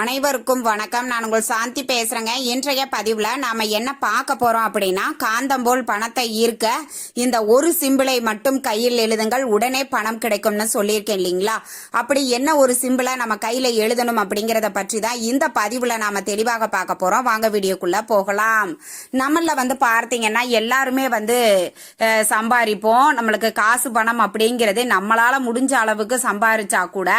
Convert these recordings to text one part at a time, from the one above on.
அனைவருக்கும் வணக்கம். நான் உங்கள் சாந்தி பேசுறேங்க. இன்றைய பதிவுல நாம என்ன பார்க்க போறோம் அப்படின்னா காந்தம்போல் பணத்தை ஈர்க்க இந்த ஒரு சிம்பிளை மட்டும் கையில் எழுதுங்கள். உடனே பணம் கிடைக்கும்னு சொல்லியிருக்கேன் இல்லைங்களா? அப்படி என்ன ஒரு சிம்பிளை நம்ம கையில எழுதணும் அப்படிங்கறத பற்றி தான் இந்த பதிவுல நாம தெளிவாக பார்க்க போறோம். வாங்க வீடியோக்குள்ள போகலாம். நம்மள வந்து பார்த்தீங்கன்னா எல்லாருமே வந்து சம்பாதிப்போம் நம்மளுக்கு காசு பணம் அப்படிங்கிறது நம்மளால முடிஞ்ச அளவுக்கு சம்பாரிச்சா கூட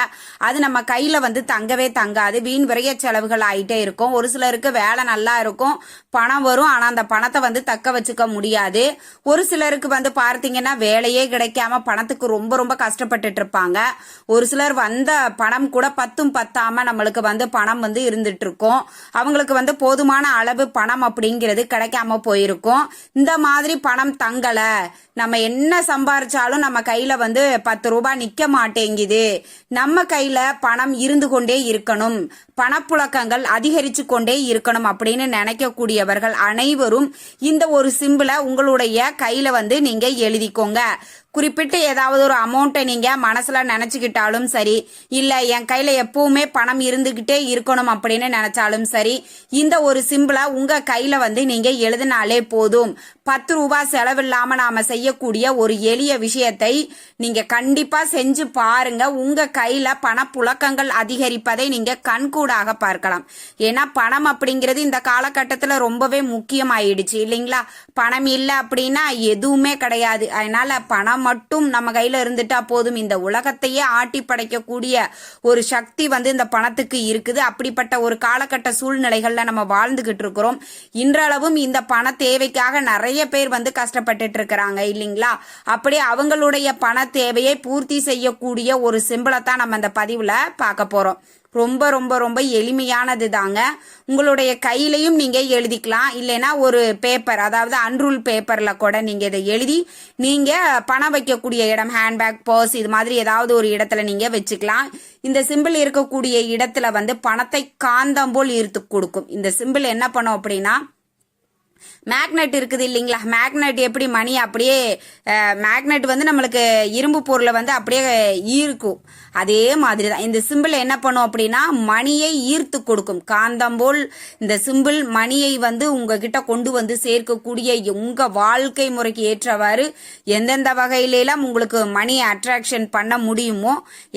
அது நம்ம கையில வந்து தங்கவே தங்காது. வீண் விரைய செலவுகள் ஆகிட்டே இருக்கும். ஒரு சிலருக்கு வேலை நல்லா இருக்கும். பணம் வரும். ஆனால் அந்த பணத்தை வந்து தக்க வச்சுக்க முடியாது. ஒரு சிலருக்கு வந்து பார்த்தீங்கன்னா வேலையே கிடைக்காம பணத்துக்கு ரொம்ப ரொம்ப கஷ்டப்பட்டுட்டு இருப்பாங்க. ஒரு சிலர் வந்த பணம் கூட பத்தும் பத்தாம நம்மளுக்கு வந்து பணம் வந்து இருந்துட்டு இருக்கும். அவங்களுக்கு வந்து போதுமான அளவு பணம் அப்படிங்கிறது கிடைக்காம போயிருக்கும். இந்த மாதிரி பணம் தங்கல. நம்ம என்ன சம்பாரிச்சாலும் நம்ம கையில வந்து பத்து ரூபாய் நிக்க மாட்டேங்குது. நம்ம கையில பணம் இருந்து கொண்டே இருக்கணும். பணப்புழக்கங்கள் அதிகரித்து கொண்டே இருக்கணும் அப்படின்னு நினைக்கக்கூடியவர்கள் அனைவரும் இந்த ஒரு சிம்பிளை உங்களுடைய கையில் வந்து நீங்கள் எழுதிக்கோங்க. குறிப்பிட்டு ஏதாவது ஒரு அமௌண்ட்டை நீங்கள் மனசில் நினச்சிக்கிட்டாலும் சரி இல்லை என் கையில் எப்பவுமே பணம் இருந்துக்கிட்டே இருக்கணும் அப்படின்னு நினச்சாலும் சரி இந்த ஒரு சிம்பிளை உங்கள் கையில் வந்து நீங்கள் எழுதினாலே போதும். பத்து ரூபா செலவில்லாமல் நாம் செய்யக்கூடிய ஒரு எளிய விஷயத்தை நீங்கள் கண்டிப்பாக செஞ்சு பாருங்க. உங்கள் கையில் பணப்புழக்கங்கள் அதிகரிப்பதை நீங்கள் கண்கூடாக பார்க்கலாம். ஏன்னா பணம் அப்படிங்கிறது இந்த காலகட்டத்தில் ரொம்பவே முக்கியமாயிடுச்சு இல்லைங்களா? பணம் இல்லை அப்படின்னா எதுவுமே கிடையாது. அதனால் பணம் மட்டும் நம்ம கையில இருந்துட்டா போதும். இந்த உலகத்தையே ஆட்டி படைக்கக்கூடிய ஒரு சக்தி வந்து இந்த பணத்துக்கு இருக்குது. அப்படிப்பட்ட ஒரு காலகட்ட சூழ்நிலைகள்ல நம்ம வாழ்ந்துகிட்டு இருக்கிறோம். இன்றளவும் இந்த பண தேவைக்காக நிறைய பேர் வந்து கஷ்டப்பட்டுட்டு இருக்கிறாங்க இல்லைங்களா? அப்படி அவங்களுடைய பண தேவையை பூர்த்தி செய்யக்கூடிய ஒரு சிம்பிளை தான் நம்ம இந்த பதிவுல பார்க்க போறோம். ரொம்ப ரொம்ப ரொம்ப எளிமையானது தாங்க உங்களுடைய கையிலையும் நீங்கள் எழுதிக்கலாம். இல்லைன்னா ஒரு பேப்பர் அதாவது அன்ரூல் பேப்பரில் கூட நீங்கள் இதை எழுதி நீங்கள் பணம் வைக்கக்கூடிய இடம் ஹேண்ட்பேக் பர்ஸ் இது மாதிரி ஏதாவது ஒரு இடத்துல நீங்கள் வச்சுக்கலாம். இந்த சிம்பிள் இருக்கக்கூடிய இடத்துல வந்து பணத்தை காந்தம் போல் ஈர்த்து கொடுக்கும். இந்த சிம்பிள் என்ன பண்ணும் அப்படின்னா மேக்னெட் இருக்குது இல்லைங்களா? மேக்னெட் எப்படி மணி அப்படியே மேக்னெட் வந்து நம்மளுக்கு இரும்பு பொருளை வந்து அப்படியே ஈர்க்கும். அதே மாதிரி தான் இந்த சிம்பிள் என்ன பண்ணும் அப்படின்னா மணியை ஈர்த்து கொடுக்கும். காந்தம் போல் இந்த சிம்பிள் மணியை வந்து உங்ககிட்ட கொண்டு வந்து சேர்க்கக்கூடிய உங்க வாழ்க்கை முறைக்கு ஏற்றவாறு எந்தெந்த வகையிலெல்லாம் உங்களுக்கு மணி அட்ராக்ஷன் பண்ண முடியுமோ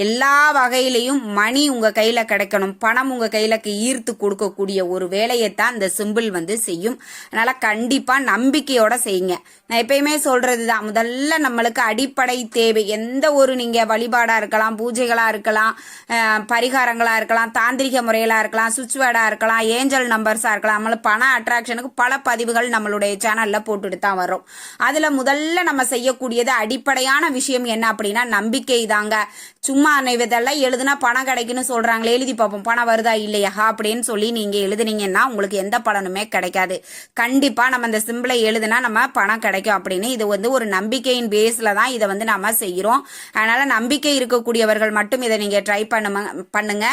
எல்லா வகையிலையும் மணி உங்க கையில கிடைக்கணும். பணம் உங்க கையில ஈர்த்து கொடுக்கக்கூடிய ஒரு வேலையைத்தான் இந்த சிம்பிள் வந்து செய்யும். அதனால கண்டிப்பா நம்பிக்கையோட செய்யுங்க. நான் எப்பயுமே சொல்றதுதான். முதல்ல நம்மளுக்கு அடிப்படை தேவை. எந்த ஒரு நீங்க வழிபாடா இருக்கலாம் பூஜைகளா இருக்கலாம் பரிகாரங்களாக பரிகாரங்களா இருக்கலாம் தாந்திரிக முறைகளா இருக்கலாம் சுவிட்ச் வேர்டா இருக்கலாம் ஏஞ்சல் நம்பர்ஸா இருக்கலாம். நம்மளுக்கு பண அட்ராக்ஷனுக்கு பல பதிவுகள் நம்மளுடைய சேனல்ல போட்டுட்டு தான் வரும் அதுல முதல்ல நம்ம செய்யக்கூடியது அடிப்படையான விஷயம் என்ன அப்படின்னா நம்பிக்கை தாங்க. சும்மா இதெல்லாம் எழுதுனா பணம் கிடைக்குன்னு சொல்றாங்களே எழுதி பார்ப்போம். பணம் வருதா இல்லையா அப்படின்னு சொல்லி நீங்க எழுதுனீங்கன்னா உங்களுக்கு எந்த பலனுமே கிடைக்காது. கண்டிப்பாக நம்ம இந்த சிம்பிளை எழுதுனா நம்ம பணம் கிடைக்கும் அப்படின்னு. இது வந்து ஒரு நம்பிக்கையின் பேஸில் தான் இதை வந்து நம்ம செய்கிறோம் அதனால் நம்பிக்கை இருக்கக்கூடியவர்கள் மட்டும் இதை நீங்கள் ட்ரை பண்ணுங்க பண்ணுங்க.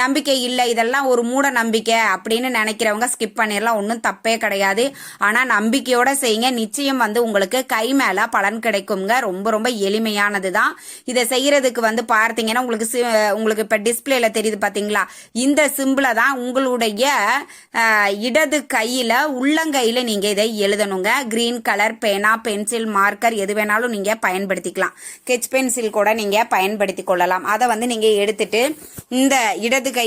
நம்பிக்கை இல்லை இதெல்லாம் ஒரு மூட நம்பிக்கை அப்படின்னு நினைக்கிறவங்க ஸ்கிப் பண்ணிடலாம் ஒன்றும் தப்பே கிடையாது. ஆனால் நம்பிக்கையோட செய்யுங்க. நிச்சயம் வந்து உங்களுக்கு கை மேலே பலன் கிடைக்குங்க. ரொம்ப ரொம்ப எளிமையானது தான். இதை செய்கிறதுக்கு வந்து பார்த்தீங்கன்னா உங்களுக்கு சி- உங்களுக்கு இப்போ டிஸ்பிளேல தெரியுது பார்த்தீங்களா இந்த சிம்பிளை தான் உங்களுடைய இடது கையில் உள்ளங்கை கையில் நீங்கள் இதை எழுதணுங்க. கிரீன் கலர் பேனா பென்சில் மார்க்கர் எது வேணாலும் நீங்கள் பயன்படுத்திக்கலாம். கெச் பென்சில் கூட நீங்கள் பயன்படுத்தி கொள்ளலாம். அதை வந்து நீங்கள் எடுத்துட்டு இந்த இடது கை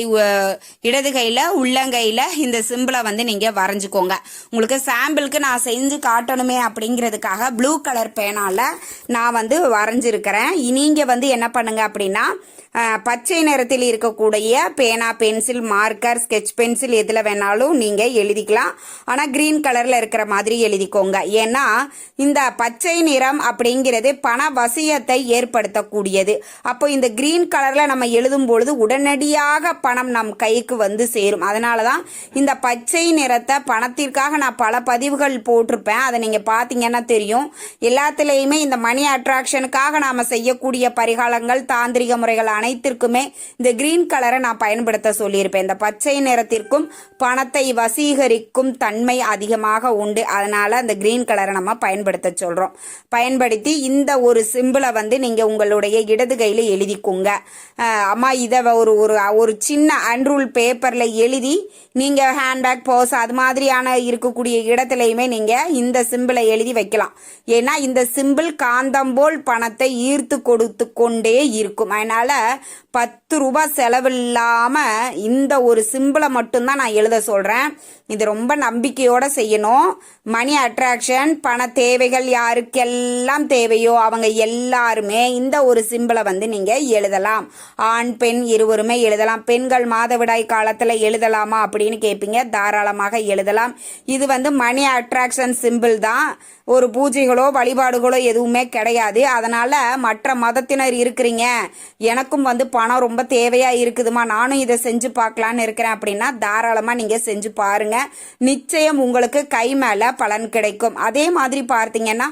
இடது கையில் உள்ளங்கையில் இந்த சிம்பிளை வந்து நீங்கள் வரைஞ்சிக்கோங்க. உங்களுக்கு சாம்பிளுக்கு நான் செஞ்சு காட்டணுமே அப்படிங்கிறதுக்காக ப்ளூ கலர் பேனால நான் வந்து வரைஞ்சிருக்கிறேன். நீங்கள் வந்து என்ன பண்ணுங்க அப்படின்னா பச்சை நிறத்தில் இருக்கக்கூடிய பேனா பென்சில் மார்க்கர் ஸ்கெச் பென்சில் எதில் வேணாலும் நீங்கள் எழுதிக்கலாம். ஆனால் க்ரீன் கலரில் இருக்கிற மாதிரி எழுதிக்கோங்க. ஏன்னா இந்த பச்சை நிறம் அப்படிங்கிறது பண வசியத்தை ஏற்படுத்தக்கூடியது. அப்போ இந்த க்ரீன் கலரில் நம்ம எழுதும் பொழுது உடனடியாக பணம் நம் கைக்கு வந்து சேரும். அதனால தான் இந்த பச்சை நிறத்தை பணத்திற்காக நான் பல பதிவுகள் போட்டிருப்பேன். அதை நீங்கள் பார்த்தீங்கன்னா தெரியும். எல்லாத்துலேயுமே இந்த மணி அட்ராக்ஷனுக்காக நாம் செய்யக்கூடிய பரிகாரங்கள் தாந்திரிக முறைகள் அனைத்திற்குமே இந்த கிரீன் கலரை நான் பயன்படுத்த சொல்லியிருப்பேன். இந்த பச்சை நிறத்திற்கும் பணத்தை வசீகரிக்கும் தன்மை அதிகமாக உண்டு. அதனால அந்த கிரீன் கலரை நம்ம பயன்படுத்த சொல்றோம். பயன்படுத்தி இந்த ஒரு சிம்பிளை வந்து நீங்க உங்களுடைய இடது கையில எழுதிக்கோங்க. அம்மா இதை ஒரு ஒரு ஒரு சின்ன அன்ரூல் பேப்பர்ல எழுதி நீங்க ஹேண்ட்பேக் பர்ஸ் அது மாதிரியான இருக்கக்கூடிய இடத்துலையுமே நீங்க இந்த சிம்பிளை எழுதி வைக்கலாம். ஏன்னா இந்த சிம்பிள் காந்தம் போல் பணத்தை ஈர்த்து கொடுத்து கொண்டே இருக்கும். அதனால பத்து ரூபாய் செலவில்லாமல் இந்த ஒரு சிம்பிளை மட்டும்தான் நான் எழுத சொல்கிறேன் இது ரொம்ப நம்பிக்கையோட செய்யணும். மணி அட்ராக்ஷன் பண தேவைகள் யாருக்கெல்லாம் தேவையோ அவங்க எல்லாருமே இந்த ஒரு சிம்பிளை வந்து நீங்கள் எழுதலாம். ஆண் பெண் இருவருமே எழுதலாம். பெண்கள் மாதவிடாய் காலத்தில் எழுதலாமா அப்படின்னு கேட்பீங்க தாராளமாக எழுதலாம். இது வந்து மணி அட்ராக்ஷன் சிம்பிள் தான். ஒரு பூஜைகளோ வழிபாடுகளோ எதுவுமே கிடையாது. அதனால மற்ற மதத்தினர் இருக்கிறீங்க. எனக்கும் வந்து பணம் ரொம்ப தேவையா இருக்குதுமா நானும் இதை செஞ்சு பார்க்கலான்னு இருக்கிறேன் அப்படின்னா தாராளமா நீங்க செஞ்சு பாருங்க. நிச்சயம் உங்களுக்கு கை மேல பலன் கிடைக்கும். அதே மாதிரி பார்த்தீங்கன்னா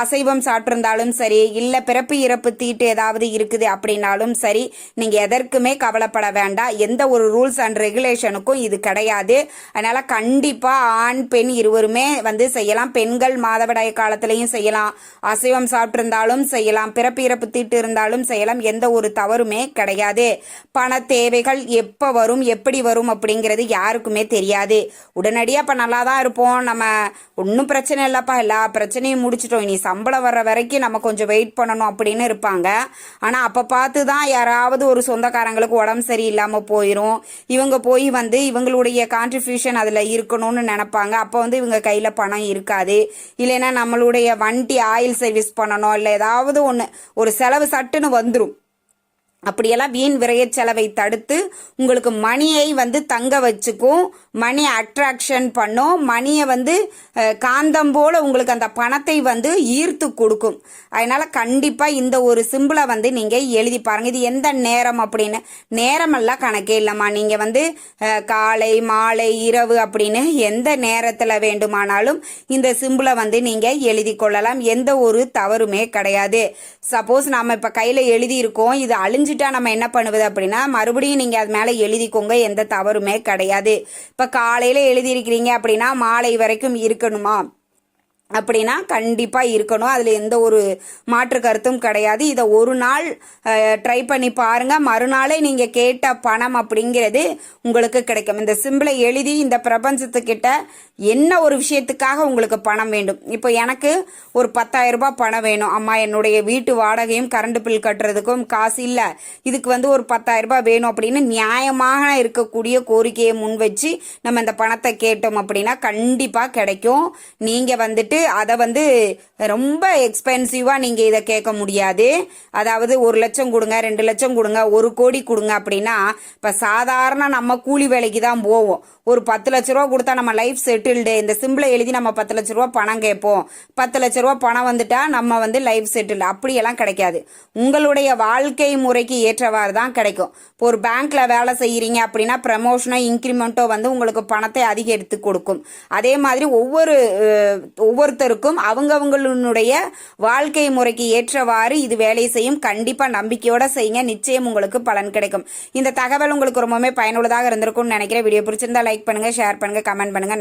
அசைவம் சாப்பிட்டிருந்தாலும் சரி இல்ல பிறப்பு இறப்பு தீட்டு ஏதாவது இருக்குது அப்படின்னாலும் சரி நீங்க எதற்குமே கவலைப்பட வேண்டாம். எந்த ஒரு ரூல்ஸ் அண்ட் ரெகுலேஷனுக்கும் இது கிடையாது. அதனால கண்டிப்பா ஆண் பெண் இருவருமே வந்து செய்யலாம். பெண்கள் மாதவிடாய் காலத்திலையும் செய்யலாம். அசைவம் சாப்பிட்டிருந்தாலும் செய்யலாம். பிறப்பு இறப்பு தீட்டு இருந்தாலும் செய்யலாம். எந்த ஒரு தவறுமே கிடையாது. பண தேவைகள் எப்ப வரும் எப்படி வரும் அப்படிங்கிறது யாருக்குமே தெரியாது. உடனடியா இப்ப நல்லா தான் இருப்போம். நம்ம ஒன்றும் பிரச்சனை இல்லப்பா. எல்லா பிரச்சனையும் முடிச்சிட்டோம். இனி சம்பளம் வர்ற வரைக்கும் நம்ம கொஞ்சம் வெயிட் பண்ணணும் அப்படின்னு இருப்பாங்க. ஆனா அப்ப பார்த்து தான் யாராவது ஒரு சொந்தக்காரங்களுக்கு உடம்பு சரியில்லாம போயிடும் இவங்க போய் வந்து இவங்களுடைய கான்ட்ரிபியூஷன் அதுல இருக்கணும்னு நினைப்பாங்க. அப்போ வந்து இவங்க கையில பணம் இருக்காது. இல்லைன்னா நம்மளுடைய வண்டி ஆயில் சர்வீஸ் பண்ணணும் இல்லை ஏதாவது ஒன்று ஒரு செலவு சட்டுன்னு வந்துடும் அப்படியெல்லாம் வீண் விரைய செலவை தடுத்து உங்களுக்கு மணியை வந்து தங்க வச்சுக்கும் மணி அட்ராக்ஷன் பண்ணும் மணியை வந்து காந்தம் போல உங்களுக்கு அந்த பணத்தை வந்து ஈர்த்து கொடுக்கும். அதனால கண்டிப்பாக இந்த ஒரு சிம்பிளை வந்து நீங்கள் எழுதி பாருங்க. இது எந்த நேரம் அப்படின்னு? நேரமெல்லாம் கணக்கே இல்லைம்மா. நீங்கள் வந்து காலை மாலை இரவு அப்படின்னு எந்த நேரத்தில் வேண்டுமானாலும் இந்த சிம்பிளை வந்து நீங்கள் எழுதி கொள்ளலாம். எந்த ஒரு தவறுமே கிடையாது. சப்போஸ் நாம் இப்போ கையில் எழுதி இருக்கோம் இது அழிஞ்சிட்டா நம்ம என்ன பண்ணுவது அப்படின்னா மறுபடியும் நீங்க அது மேல எழுதிக்கோங்க. எந்த தவறுமே கிடையாது. இப்ப காலையில எழுதியிருக்கிறீங்க அப்படின்னா மாலை வரைக்கும் இருக்கணுமா? அப்படின்னா கண்டிப்பாக இருக்கணும். அதில் எந்த ஒரு மாற்று கருத்தும் கிடையாது. இதை ஒரு நாள் ட்ரை பண்ணி பாருங்கள் மறுநாளே நீங்கள் கேட்ட பணம் அப்படிங்கிறது உங்களுக்கு கிடைக்கும். இந்த சிம்பிளை எழுதி இந்த பிரபஞ்சத்துக்கிட்ட என்ன ஒரு விஷயத்துக்காக உங்களுக்கு பணம் வேண்டும்? இப்போ எனக்கு ஒரு பத்தாயிரம் ரூபாய் பணம் வேணும். அம்மா என்னுடைய வீட்டு வாடகையும் கரண்ட் பில் கட்டுறதுக்கும் காசு இல்லை. இதுக்கு வந்து ஒரு பத்தாயிரம் ரூபாய் வேணும் அப்படின்னு நியாயமாக இருக்கக்கூடிய கோரிக்கையை முன் வச்சு நம்ம இந்த பணத்தை கேட்டோம் அப்படின்னா கண்டிப்பாக கிடைக்கும். நீங்கள் வந்துட்டு அதை வந்து ரொம்ப எக்ஸ்பென்சிவாக நீங்கள் இதை கேட்க முடியாது. அதாவது ஒரு லட்சம் கொடுங்க ரெண்டு லட்சம் கொடுங்க ஒரு கோடி கொடுங்க அப்படின்னா இப்போ சாதாரண நம்ம கூலி வேலைக்கு தான் போவோம். ஒரு பத்து லட்ச ரூபா கொடுத்தா நம்ம லைஃப் செட்டில்டு இந்த சிம்பிளை எழுதி நம்ம பத்து லட்ச ரூபா பணம் கேட்போம். பத்து லட்ச ரூபா பணம் வந்துட்டா நம்ம வந்து லைஃப் செட்டில்டு அப்படியெல்லாம் கிடைக்காது. உங்களுடைய வாழ்க்கை முறைக்கு ஏற்றவாறு தான் கிடைக்கும். இப்போ ஒரு பேங்க்ல வேலை செய்கிறீங்க அப்படின்னா ப்ரமோஷனோ இன்க்ரிமெண்ட்டோ வந்து உங்களுக்கு பணத்தை அதிகரித்து கொடுக்கும். அதே மாதிரி ஒவ்வொரு ஒவ்வொரு ஒவ்வொருத்தருக்கும் அவங்கவுங்களுடைய வாழ்க்கை முறைக்கு ஏற்றவாறு இது வேலை செய்யும். கண்டிப்பா நம்பிக்கையோட செய்யுங்க. நிச்சயம் உங்களுக்கு பலன் கிடைக்கும். இந்த தகவல் உங்களுக்கு ரொம்பவுமே பயனுள்ளதாக இருந்திருக்கும்னு நினைக்கிறேன். வீடியோ பிடிச்சிருந்தா லைக் பண்ணுங்க ஷேர் பண்ணுங்க கமெண்ட் பண்ணுங்க.